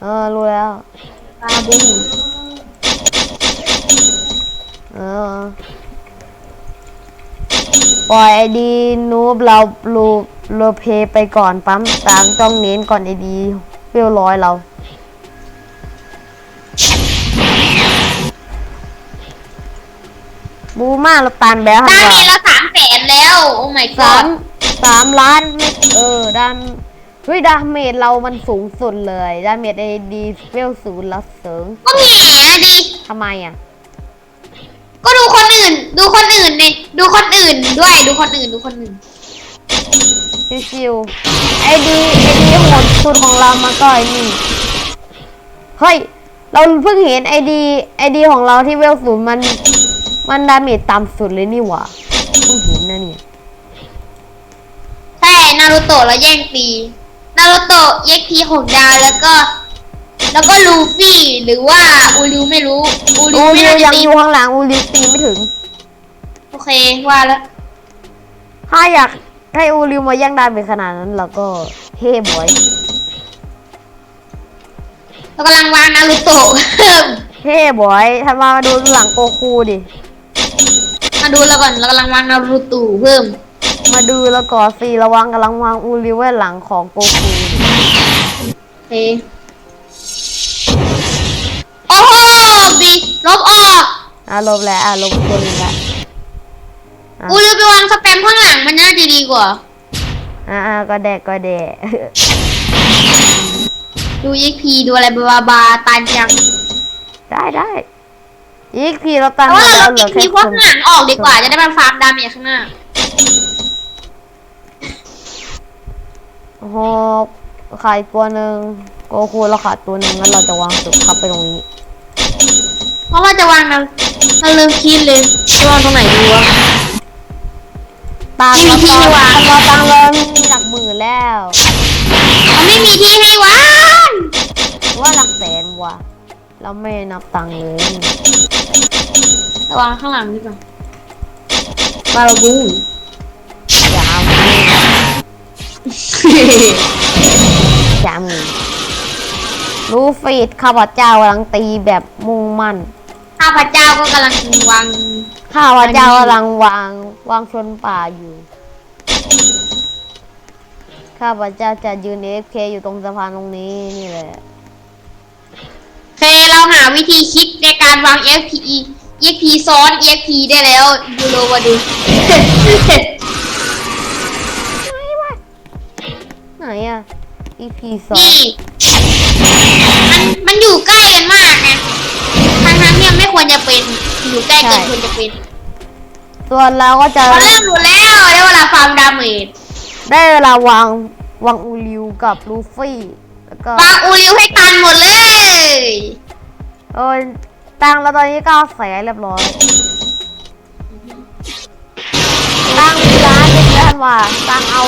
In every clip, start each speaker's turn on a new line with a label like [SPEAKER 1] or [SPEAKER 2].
[SPEAKER 1] เออรู้แล้ว
[SPEAKER 2] ปลาบุ้ง
[SPEAKER 1] เออปล่อยไอดีนูบเราลูโลเพไปก่อนปั๊มตามต้องเน้นก่อนไอดีเรียวร้อยเราบูมากเราตานแบล
[SPEAKER 2] ดา
[SPEAKER 1] ค่ะ
[SPEAKER 2] เมจเราสามแสนแล้ว โอ้ my
[SPEAKER 1] สาม
[SPEAKER 2] god
[SPEAKER 1] สามล้านไม่เออดาม เฮ้ยดาเมจเรามันสูงสุดเลยดาเมจไอดีเวลศูนย์แล้วเสริง
[SPEAKER 2] ก็แหมดิ
[SPEAKER 1] ทำไมอะ
[SPEAKER 2] ก็ดูคนอื่น ดูคนอื่นเนี่ยดูคนอื่นด้วยดูคนอื่นดูคนอื่น
[SPEAKER 1] ชิวๆไอดีไอดีโหดสุดของเรามันก็ไอ้นี่เฮ้ยเราเพิ่งเห็นไอดีไอดีของเราที่เวลศูนย์มัน มันดาเมจต่ำสุดเลยนี่หว่าเพิ่งเห็นนะเนี่ย
[SPEAKER 2] ใช่นารูโตะเราแย่งตี นารูโตะเอ็กพีหกดาวแล้วก็ แล้วก็ลูฟี่หรือว่าอูริวไม่รู้อูริ
[SPEAKER 1] อู
[SPEAKER 2] วไม่
[SPEAKER 1] ริว
[SPEAKER 2] น่าจะ
[SPEAKER 1] ยัง
[SPEAKER 2] ตี
[SPEAKER 1] อยู่ข้างหลังอูริวตีไม่ถึง
[SPEAKER 2] โอเคว่าแล้ว
[SPEAKER 1] ถ้าอยากให้อูริวมาแย่งดาเมจขนาดนั้นเราก็เฮ้บอย
[SPEAKER 2] เรากำลังวางนารูโตะ
[SPEAKER 1] เฮ้บอยทำมาดูหลังโกคูดิ
[SPEAKER 2] มาดูแล้วก่อนเรากำลังวางนารูโตะเพิ่ม
[SPEAKER 1] มาดูแล้วก่อนสิระวังกำลังวางอูริวไว้หลังของโกคูดิ
[SPEAKER 2] โอเคโอ้โหบีลบออก
[SPEAKER 1] อะลบแล้วอะลบตัวหนึงละอะ
[SPEAKER 2] อูริวไปวางสแปมข้างหลังมันน่าจะดีกว่า
[SPEAKER 1] อ่าก็แดกก็แดก
[SPEAKER 2] ดูเอ็กพีดูอะไรบาบาตานจัง
[SPEAKER 1] ได้ได้อีกพีเราตั้
[SPEAKER 2] แต่
[SPEAKER 1] ง
[SPEAKER 2] ว่า
[SPEAKER 1] มาแล้
[SPEAKER 2] เรา
[SPEAKER 1] วเหลื
[SPEAKER 2] เอ็
[SPEAKER 1] อก
[SPEAKER 2] พี
[SPEAKER 1] แค่
[SPEAKER 2] พวก
[SPEAKER 1] คน
[SPEAKER 2] ข้างหลังออกดีกว่าจะได้มาฟาร์มดาเมจข้างหน้า
[SPEAKER 1] โอ้โหขาดตัวหนึ่งโกคูเราขาดตัวหนึ่งงั้นเราจะวางสุดทับไปตรงนี้
[SPEAKER 2] เพราะว่าจะวางนะเราลืมคิดเลยจะวางตรงไหนดีวะ
[SPEAKER 1] ตัง
[SPEAKER 2] ไม่
[SPEAKER 1] เรา
[SPEAKER 2] มีที่
[SPEAKER 1] ตัง
[SPEAKER 2] วาง
[SPEAKER 1] เราตังเรามีหลักหมื่นแล้ว
[SPEAKER 2] มันไม่มีที่ให้วาง
[SPEAKER 1] ว่าหลักแสนว่ะเราไม่นับตังค์เลย
[SPEAKER 2] จะวางข้างหลังดีกว่าบาราบู
[SPEAKER 1] ยาว ยาวมือรู้ฟีดข้าพเจ้ากำลังตีแบบมุ่งมั่น
[SPEAKER 2] ข้าพเจ้าก็กำลังวาง
[SPEAKER 1] ข้าพเจ้ากำลังวางวางชนป่าอยู่ ข้าพเจ้าจะยืนเอฟเคอยู่ตรงสะพานตรงนี้นี่แหละ
[SPEAKER 2] เคเราหาวิธีคิดในการวาง FPE EXP ซ้อน EXP ได้แล้วดูโลมาดู
[SPEAKER 1] อะ EP สอง
[SPEAKER 2] นี่มันมันอยู่ใกล้กันมากไงทางทางๆที่มันไม่ควรจะเป็นอยู่ใกล้เกินควรจะเป็น
[SPEAKER 1] ส่วนเราก็จะ
[SPEAKER 2] เราเริ่มรู้แล้วได้เวลาฟาร์มดาเมจ
[SPEAKER 1] ได้เวลาวางวางอูริวกับลูฟี่ แล้วก็
[SPEAKER 2] วางอูริวให้ตันหมดเลย
[SPEAKER 1] เออตังค์เราตอนนี้เก้าแสนเรียบร้อยตังค์มีร้านเป็นท่านว่าตังค์เอา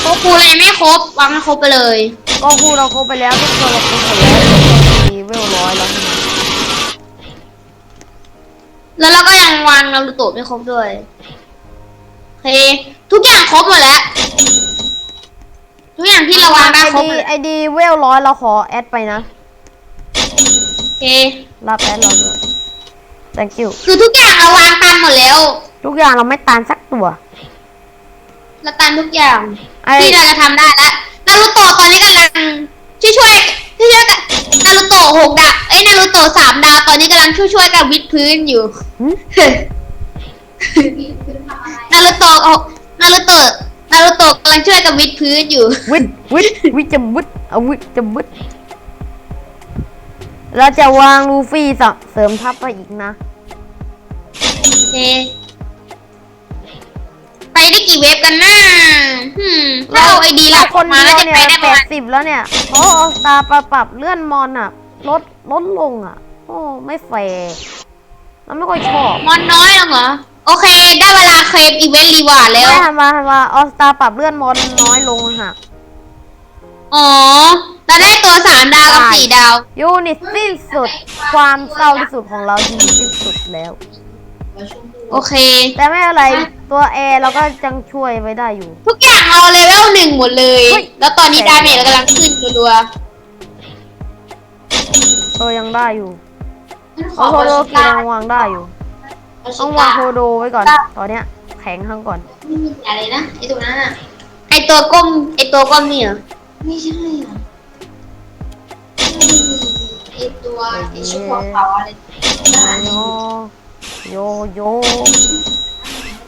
[SPEAKER 2] โคคูเลยไม่ครบวางให้ครบไปเลย
[SPEAKER 1] ก็คูเราครบไปแล้วทุกตัวเราครบหมดแล้วมีเวลร้อยแล้วใช่ไหม
[SPEAKER 2] แล้วเราก็ยังวางนารูโตะไม่ครบด้วยโอเคทุกอย่างครบหมดแล้ว ทุกอย่างที่เราวางได้ครบหมด
[SPEAKER 1] ไอ
[SPEAKER 2] แล้ว
[SPEAKER 1] ไอดีเวลร้อยเราขอแอดไปนะ
[SPEAKER 2] โอเค
[SPEAKER 1] รับแอดเราด้วย thank you
[SPEAKER 2] คือทุกอย่างเราวางตันหมดแล้ว
[SPEAKER 1] ทุกอย่างเราไม่ตานสักตัว
[SPEAKER 2] เราตันทุกอย่าง
[SPEAKER 1] ไอ้
[SPEAKER 2] ที่เราจะทำได้แล้วนารูโตะตอนนี้กำลังช่วยช่วยช่วยช่วยๆกันนารูโตะหกดาวเอ้ยนารูโตะสามดาวตอนนี้กำลังช่วยช่วยๆกันวิดพื้นอยู่
[SPEAKER 1] หึ
[SPEAKER 2] นารูโตะเอานารูโตะนารูโตะกำลังช่วยกันวิดพื้นอยู่
[SPEAKER 1] วิทวิทวิทจะวิทเอาวิทจะวิทเราจะวางลูฟี่สเสริมทัพไปอีกนะ
[SPEAKER 2] โอเค ไปได้กี่เว็บกันนะหืมถ้าเอาไอดีเรา
[SPEAKER 1] คน
[SPEAKER 2] มา
[SPEAKER 1] เดี
[SPEAKER 2] แล้ว
[SPEAKER 1] ยว
[SPEAKER 2] จะ
[SPEAKER 1] เนี่
[SPEAKER 2] ไป
[SPEAKER 1] ย
[SPEAKER 2] ได้ป
[SPEAKER 1] แประด
[SPEAKER 2] มาณ
[SPEAKER 1] สิบแล้วเนี่ยโอ้ตาปรับปรับเลื่อนมอนอะลดลดลงอะ โอ้ไม่แฟร์เราไม่ค่อยชอบ
[SPEAKER 2] มอนน้อยลงเหรอ โอเค ได้เวลาเคลมอีเวนต์รีวาร์ดแล้ว
[SPEAKER 1] ไม่ทำมาทำมาออสตาปรับเลื่อนมอนน้อยลงค่ะ
[SPEAKER 2] อ๋อเราได้ตัวสามดาวกับ
[SPEAKER 1] ใช่
[SPEAKER 2] สี่ดาว
[SPEAKER 1] ยูนิตสิ้นสุด ความเศร้าที่สุดของเรายูนิตสิ้นสุดแล้ว
[SPEAKER 2] โอเค
[SPEAKER 1] แต่ไม่อะไรตัวแอร์เราก็ยังช่วยไว้ได้อยู่
[SPEAKER 2] ทุกอย่างเราเลเวลหนึ่งหมดเลย
[SPEAKER 1] เฮ้ย
[SPEAKER 2] แล้วตอนนี้ดาเมจเรากำลังขึ้นรัว
[SPEAKER 1] เออยังได้อยู่
[SPEAKER 2] งั้นข
[SPEAKER 1] เอา
[SPEAKER 2] อ
[SPEAKER 1] โท
[SPEAKER 2] บอ
[SPEAKER 1] โด
[SPEAKER 2] ชิ
[SPEAKER 1] กิ
[SPEAKER 2] ก้า
[SPEAKER 1] ยังวางได้อยู่
[SPEAKER 2] บอชิ
[SPEAKER 1] ต้องวา
[SPEAKER 2] ก้าง
[SPEAKER 1] โทโดไว้ก่อน ตอนเนี้ยแข็งข้างก่อน
[SPEAKER 2] ไม่มีอะไรนะไอตัวนั้นอะไอตัวก้ม ไอตัวก้มนี่เหรอ ไม่ใช่เหรอไม่มีไอตัวไอชุดหัวเขาอะไรได้
[SPEAKER 1] โย โยโย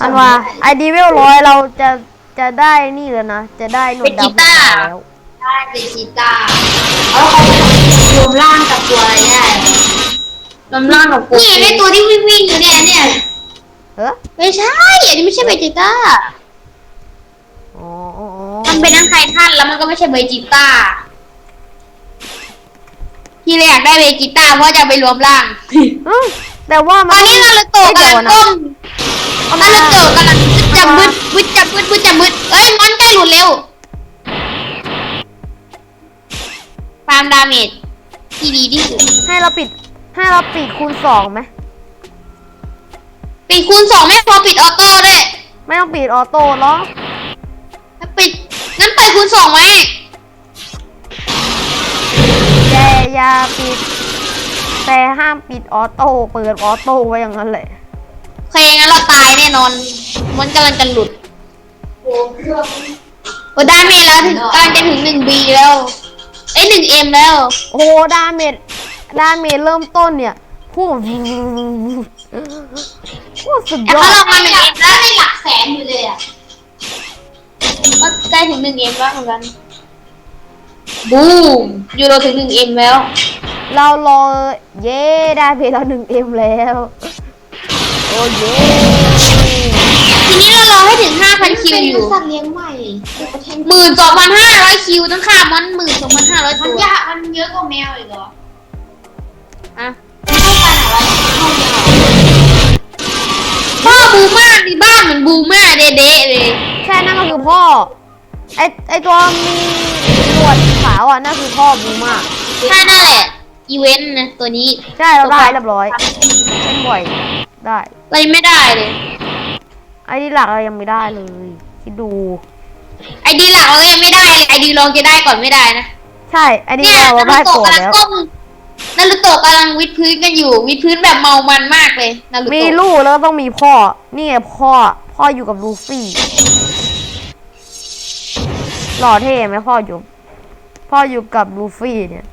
[SPEAKER 1] อันว่าไอดีเวลร้อยเราจะจะได้นี่เลยนะ จะได้หนวดดำแล้ว
[SPEAKER 2] ได้เป็นชีตาแล้วเขารวมร่างกับตัวอะไรได้รวมร่างกับนี่ไอตัวที่วิ่งวิ่งอยู่เนี่ยเนี่ย
[SPEAKER 1] เฮ้อ
[SPEAKER 2] ไม่ใช่อันนี้ไม่ใช่เบจิต้า
[SPEAKER 1] อ๋ออ๋ออ๋อ
[SPEAKER 2] มันเป็นทั้งไททันแล้วมันก็ไม่ใช่เบจิต้าที่เราอยากได้เบจิต้าเพราะจะเอาไปรวมร่าง
[SPEAKER 1] เอ้า แต่ว่า
[SPEAKER 2] ต
[SPEAKER 1] มั
[SPEAKER 2] อนนี้นารูโตะ
[SPEAKER 1] ไม่
[SPEAKER 2] กำ
[SPEAKER 1] โด
[SPEAKER 2] ลัง
[SPEAKER 1] นนะ
[SPEAKER 2] ก้ม
[SPEAKER 1] เอา
[SPEAKER 2] นา
[SPEAKER 1] มา
[SPEAKER 2] รูโตะกำลังจับมืดมืดจับมืดมืดจับมืดเอ้ยมันใกล้หลุดเร็วฟาร์มดาเมจที่ดีที่สุด
[SPEAKER 1] ให้เราปิดให้เราปิดคูณสองไหม
[SPEAKER 2] ปิดคูณสองไม่พอปิดออโต้ด้วย
[SPEAKER 1] ไม่ต้องปิดออโต้หรอก
[SPEAKER 2] ถ้าปิดงั้นเปิดคูณสองไว้
[SPEAKER 1] แต่อย่าปิด แต่ห้ามปิดออโต้เปิดออโต้ไว้อย่างนั้นแหละ
[SPEAKER 2] โอเคงั้นเราตายแน่นอน มันกำลังจะหลุดโอ้ดาเมจแล้วถึงกำลังจะถึงหนึ่งบีแล้ว เอ้ยหนึ่งเอ็มแล้ว
[SPEAKER 1] โอ้โหดาเมจดาเมจเริ่มต้นเนี่ยพูดพูดสุด
[SPEAKER 2] แต่
[SPEAKER 1] ยอ
[SPEAKER 2] เขา
[SPEAKER 1] ด
[SPEAKER 2] ลงมาหนึ่งเอ็มแล้วในหลักแสนอยู่เลยอะก็ใกล้ถึงหนึ่งเอ็มแล้วเหมือนกันบูมยูโรถึงหนึ่งเอ็มแล้ว
[SPEAKER 1] เรารอเย้ได้เพจเราหนึ่งเอ็มแล้ว โอ้เย้
[SPEAKER 2] ทีนี้เรารอให้ถึงห้าพันคิวอยู่
[SPEAKER 3] สัตว์เลี้ยงใหม่
[SPEAKER 2] หมื่นสองพันห้าร้อยคิวต้องฆ่ามอนหมื่นสองพันห้าร้อย
[SPEAKER 3] มัน
[SPEAKER 2] ตัว ยา
[SPEAKER 3] กมันเยอะกว่าแมวอีกเหรอ
[SPEAKER 2] อะ
[SPEAKER 3] ไม่ต้องการอะไรเท่าแมว
[SPEAKER 2] พ่อบูมากในบ้านเหมือนบูมากเด๊ะๆเลย
[SPEAKER 1] ใช่นั่นก็คือพ่อ ไอไอตัวมีหนวดขาวอะนั่นคือพ่อบูมาก
[SPEAKER 2] ใช่นั่นแหละ อีเวนต์นะตัวนี้
[SPEAKER 1] ใช่เราได้เรียบร้อยเล่นบ่อยได้
[SPEAKER 2] เรายังไม่ได้เลย
[SPEAKER 1] ไอที่หลักเรายังไม่ได้เลยคิดดู
[SPEAKER 2] ไอดีหลักเราก็ยังไม่ได้เลยไอดีลองจะได้ก่อนไม่ได้นะ
[SPEAKER 1] ใช่ไอที่
[SPEAKER 2] เนี่ย
[SPEAKER 1] เรา
[SPEAKER 2] นา
[SPEAKER 1] ได้
[SPEAKER 2] รุโตะ
[SPEAKER 1] ก่อน
[SPEAKER 2] กำลัง
[SPEAKER 1] แล้ว
[SPEAKER 2] ก้มนารุโตะกำลังวิดพื้นกันอยู่ วิดพื้นแบบเมามันมากเลยนารุ
[SPEAKER 1] มี
[SPEAKER 2] โตะ
[SPEAKER 1] ลูกแล้วก็ต้องมีพ่อ นี่ไงพ่อ พ่ออยู่กับลูฟี่หล่อเท่ไหมพ่ออยู่ พ่ออยู่กับลูฟี่เนี่ย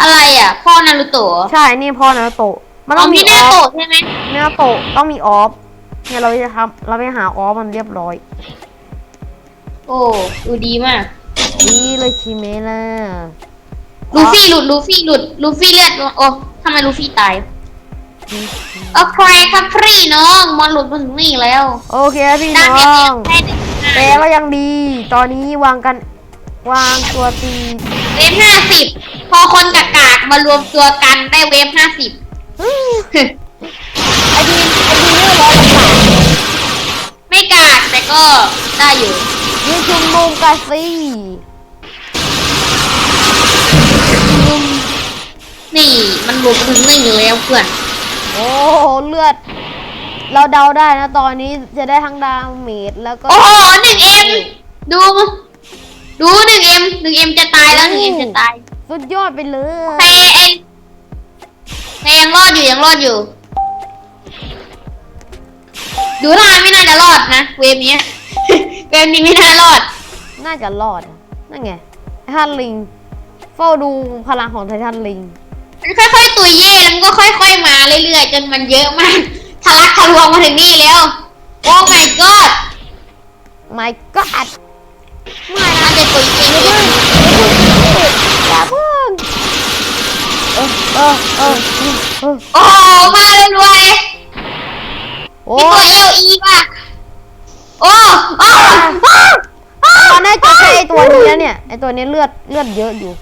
[SPEAKER 2] อะไรอะ พ่อนารุโตะ
[SPEAKER 1] ใช่นี่พ่อนาโตะมัน
[SPEAKER 2] อ๋
[SPEAKER 1] ต้
[SPEAKER 2] อ
[SPEAKER 1] องมี
[SPEAKER 2] พี่
[SPEAKER 1] อ
[SPEAKER 2] นา
[SPEAKER 1] อ
[SPEAKER 2] โตะ
[SPEAKER 1] ฟ
[SPEAKER 2] ใช่ไหม
[SPEAKER 1] นาโตะต้องมีออฟเนี่ยเราจะทำเราไปหาออฟมันเรียบร้อย
[SPEAKER 2] โอ้ดูดีมาก
[SPEAKER 1] ดีเลยคิเมล่ะ
[SPEAKER 2] ลูฟี่หลุดลูฟี่หลุดลูฟี่เลือดโอ้ทำไมลูฟี่ตายโอเคครับพี่น้องมอนหลุดมาถึงนี่แล้ว
[SPEAKER 1] โอเคพี่
[SPEAKER 2] ด้า
[SPEAKER 1] น้
[SPEAKER 2] น
[SPEAKER 1] อ
[SPEAKER 2] เนี้ย
[SPEAKER 1] ง
[SPEAKER 2] แค่หนึ่ง
[SPEAKER 1] แต่ก็ยังดี ตอนนี้วางกันวางตัวตี
[SPEAKER 2] เวฟห้าสิบ พอคนกากากๆมารวมตัวกันได้เวฟห้าสิบ
[SPEAKER 1] อื้อไอดีไอดีเรื่องร้อยกว่า
[SPEAKER 2] ไม่กากแต่ก็ได้อยู่
[SPEAKER 1] ยืนชุมนุมกันสิ
[SPEAKER 2] นี่มันหลุดถึงนี่แล้วเพื่อน
[SPEAKER 1] โอ้โหเลือด เราเดาได้นะตอนนี้จะได้ทั้งดาเมจแล้วก็
[SPEAKER 2] โอ้โหหนึ่งเอ็มดู ดูหนึ่งเอ็มหนึ่งเอ็มจะตายแล้วหนึ่งเอ็มจะตาย
[SPEAKER 1] สุดยอดไปเลย
[SPEAKER 2] เตเองเตยังรอดอยู่ยังรอดอยู่ ดูท่าไม่น่าจะรอดนะเวฟเนี้ยเวฟนี้ไม่น่ารอด
[SPEAKER 1] น่าจะรอดอะนั่นไงไททันลิง เฝ้าดูพลังของไททันลิง
[SPEAKER 2] มันค่อยๆตุยเย่แล้วมันก็ค่อย ๆ มาเรื่อยๆจนมันเยอะมากทะลักทะลวงมาถึงนี่แล้ว โอ้ my god
[SPEAKER 1] my god
[SPEAKER 2] ไม่นะจะตุย
[SPEAKER 1] ออเออเออเออ
[SPEAKER 2] โอ้โหมาเลยรวย
[SPEAKER 1] โอ้
[SPEAKER 2] มีตัวเอลอีป่ะโอ้โอ้
[SPEAKER 1] ตอนนี้จะใช้ไอตัวนี้แล้วเนี่ยไอตัวนี้เลือดเลือดเยอะอยู่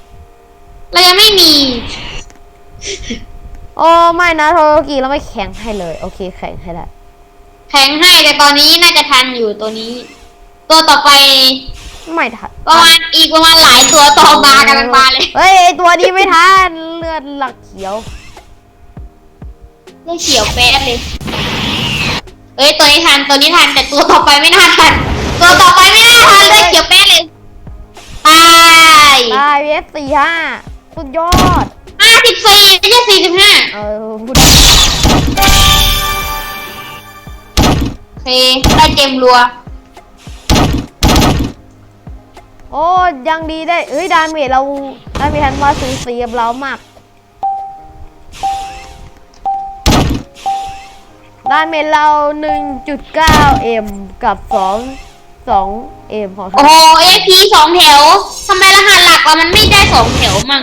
[SPEAKER 2] เรายังไม่มี
[SPEAKER 1] โอ้ไม่นะโทโรกิเราไม่แข่งให้เลย โอเคแข่งให้แล้ว
[SPEAKER 2] แข็งให้แต่ตอนนี้น่าจะทันอยู่ตัวนี้ ตัวต่อไป
[SPEAKER 1] ไม่ทัน
[SPEAKER 2] ประมาณอีกประมาณหลายตัวต่อมากันมาเลย
[SPEAKER 1] เฮ้ยไอ้ตัวนี้ไม่ทันเลือดหลักเขียว
[SPEAKER 2] เรื่องเขียวแป๊ดเลยเอ้ยตัวนี้ทันตัวนี้ทันแต่ตัวต่อไปไม่น่าทันตัวต่อไปไม่น่าทันเลยเขียวแป๊ดเลยตาย
[SPEAKER 1] ตายเวฟสี่ห้าสุดยอด
[SPEAKER 2] ห้าสิบสี่ไม่ใช่สี่สิบห้า
[SPEAKER 1] เออพูด
[SPEAKER 2] โอเคได้เกมรัว
[SPEAKER 1] โอ้ยังดีได้เอ้ยดาเมจเราดาเมจทันว่าสูสีกับเรามากดาเมจเรา 1.9 m กับ 2 2 m ของ
[SPEAKER 2] โอ้โหเอ็กพีสองแถวทำไมรหัสหลักว่ามันไม่ได้สองแถวมั่ง